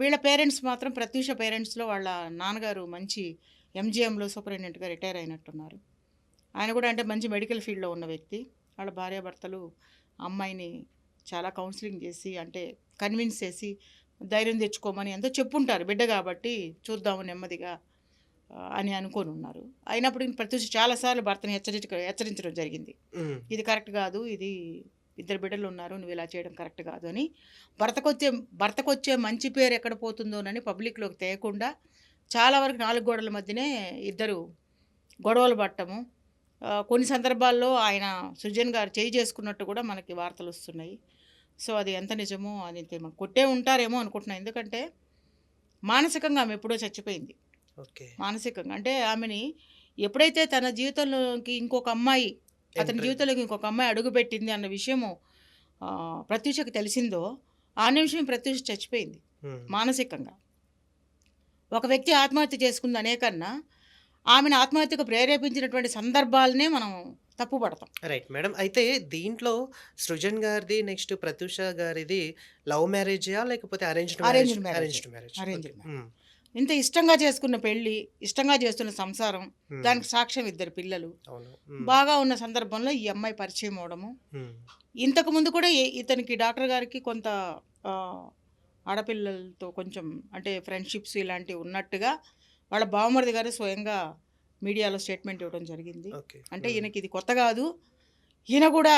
వీళ్ళ పేరెంట్స్ మాత్రం ప్రత్యూష పేరెంట్స్‌లో వాళ్ళ నాన్నగారు మంచి ఎంజీఎంలో సూపరింటెండెంట్‌గా రిటైర్ అయినట్టున్నారు. ఆయన కూడా అంటే మంచి మెడికల్ ఫీల్డ్‌లో ఉన్న వ్యక్తి. వాళ్ళ భార్యాభర్తలు అమ్మాయిని చాలా కౌన్సిలింగ్ చేసి అంటే కన్విన్స్ చేసి ధైర్యం తెచ్చుకోమని ఎంతో చెప్పుంటారు. బిడ్డ కాబట్టి చూద్దాము నెమ్మదిగా అని అనుకోని ఉన్నారు. అయినప్పటికి ప్రత్యూష చాలా సార్లు భర్తని హెచ్చరించ హెచ్చరించడం జరిగింది. ఇది కరెక్ట్ కాదు. ఇది ఇద్దరు బిడ్డలు ఉన్నారు. నువ్వు ఇలా చేయడం కరెక్ట్ కాదు అని భర్తకొచ్చే భర్తకొచ్చే మంచి పేరు ఎక్కడ పోతుందోనని పబ్లిక్‌లోకి తేకుండా చాలా వరకు నాలుగు గోడల మధ్యనే ఇద్దరు గొడవలు పడటము. ఆహ్, కొన్ని సందర్భాల్లో ఆయన సృజన్ గారు చేయి చేసుకున్నట్టు కూడా మనకి వార్తలు వస్తున్నాయి. సో, అది ఎంత నిజమో అది కొట్టే ఉంటారేమో అనుకుంటున్నా. ఎందుకంటే మానసికంగా ఆమె ఎప్పుడో చచ్చిపోయింది. ఓకే. మానసికంగా అంటే ఆమెని ఎప్పుడైతే తన జీవితంలోకి ఇంకొక అమ్మాయి అతని. జీవితంలోకి ఇంకొక అమ్మాయి అడుగుపెట్టింది అన్న విషయము ప్రత్యూషకి తెలిసిందో ఆ నిమిషం ప్రత్యూష చచ్చిపోయింది హ్మ్. మానసికంగా. ఒక వ్యక్తి ఆత్మహత్య చేసుకుంది అనే కన్నా ఆమెను ఆత్మహత్యకు ప్రేరేపించినటువంటి సందర్భాలనే మనం తప్పుపడతాం. Right madam. అయితే దీంట్లో సృజన్ గారిది నెక్స్ట్ ప్రత్యూష గారిది లవ్ మ్యారేజా? లేకపోతే అరేంజ్డ్ మ్యారేజ్? Arranged marriage. ఇంత ఇష్టంగా చేసుకున్న పెళ్ళి, ఇష్టంగా చేస్తున్న సంసారం. దానికి సాక్ష్యం ఇద్దరు పిల్లలు. బాగా ఉన్న సందర్భంలో ఈ అమ్మాయి పరిచయం అవ్వడము. హ్మ్. ఇంతకు ముందు కూడా ఇతనికి డాక్టర్ గారికి కొంత ఆడపిల్లలతో కొంచెం అంటే ఫ్రెండ్‌షిప్స్ ఇలాంటివి ఉన్నట్టుగా వాళ్ళ బావమరిది గారు స్వయంగా మీడియాలో స్టేట్మెంట్ ఇవ్వడం జరిగింది. అంటే. ఈయనకి ఇది కొత్త కాదు. ఈయన కూడా